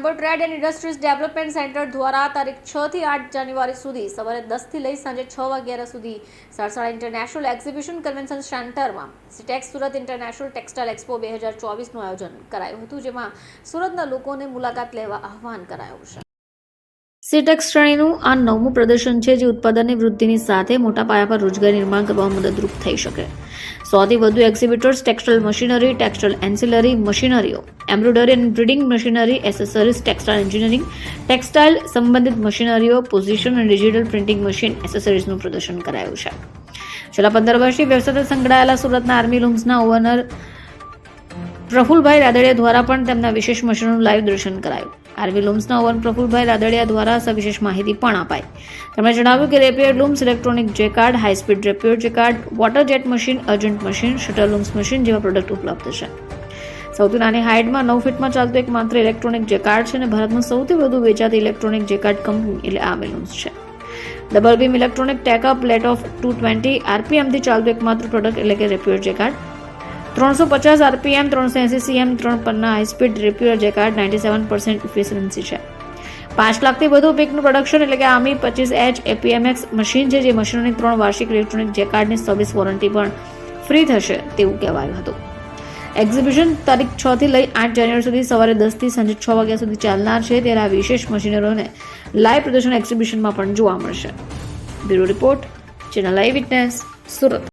Trade and industries development centre દ્વારા તારીખ છ થી આઠ જાન્યુઆરી સુધી સવારે દસથી લઈ સાંજે છ વાગ્યા સુધી સરસાળા ઇન્ટરનેશનલ એક્ઝિબિશન કન્વેન્શન સેન્ટરમાં Citex Surat international textile expo બે હજાર ચોવીસનું આયોજન કરાયું હતું, જેમાં સુરતના લોકોને મુલાકાત લેવા આહવાન કરાયું છે. સીટેક્સ શ્રેણીનું આ નવમું પ્રદર્શન છે જે ઉત્પાદનની વૃદ્ધિની સાથે મોટા પાયા પર રોજગાર નિર્માણ કરવામાં મદદરૂપ થઈ શકે. સોથી વધુ exhibitors textile machinery textile ancillary મશીનરીઓ embroidery and breeding machinery accessories textile engineering textile સંબંધિત મશીનરીઓ પોઝિશન અને ડિજિટલ પ્રિન્ટિંગ મશીન એસેસરીઝનું પ્રદર્શન કરાયું છે. છેલ્લા પંદર વર્ષથી વ્યવસાય સંકળાયેલા સુરતના આર્મી લૂમ્સના ઓનર પ્રફુલભાઈ રાદડિયા દ્વારા પણ તેમના વિશેષ મશીનનું લાઈવ દર્શન કરાયું. આરવી લૂમ્સના ઓવન પ્રફુલભાઈ રાદડિયા દ્વારા સવિશેષ માહિતી પણ અપાઈ. તેમણે જણાવ્યું કે rapier looms electronic jacquard high speed rapier jacquard water jet machine, urgent machine, shutter looms machine જેવા પ્રોડક્ટ ઉપલબ્ધ છે. સૌથી નાની હાઇટમાં નવ ફીટમાં ચાલતું એક માત્ર ઇલેક્ટ્રોનિક જેકાર્ડ છે અને ભારતમાં સૌથી વધુ વેચાતી ઇલેક્ટ્રોનિક જેકાર્ડ કંપની એટલે આ લૂમ્સ છે. Double beam electronic take up, let off two twenty, આરપીએમથી ચાલતું એકમાત્ર પ્રોડક્ટ એટલે કે રેપિયર જેકાર્ડ ત્રણસો પચાસ આરપીએમ, ત્રણસો એંસી સીએમ ત્રણ પરના high speed rapier jacquard ninety seven percent efficiency છે. પાંચ લાખથી વધુ પીકનું પ્રોડક્શન એટલે કે આમી પચીસ એચ એપીએમએક્સ મશીન છે, જે મશીનોની ત્રણ વાર્ષિક ઇલેક્ટ્રોનિક જેકાર્ડની સર્વિસ વોરંટી પણ ફ્રી થશે તેવું કહેવાયું હતું. એક્ઝિબિશન તારીખ છ થી લઈ આઠ જાન્યુઆરી સુધી સવારે દસથી સાંજે છ વાગ્યા સુધી ચાલનાર છે, ત્યારે આ વિશેષ મશીનરોને લાઈવ પ્રદર્શન એક્ઝિબિશનમાં પણ જોવા મળશે. Bureau report channel live witness Surat.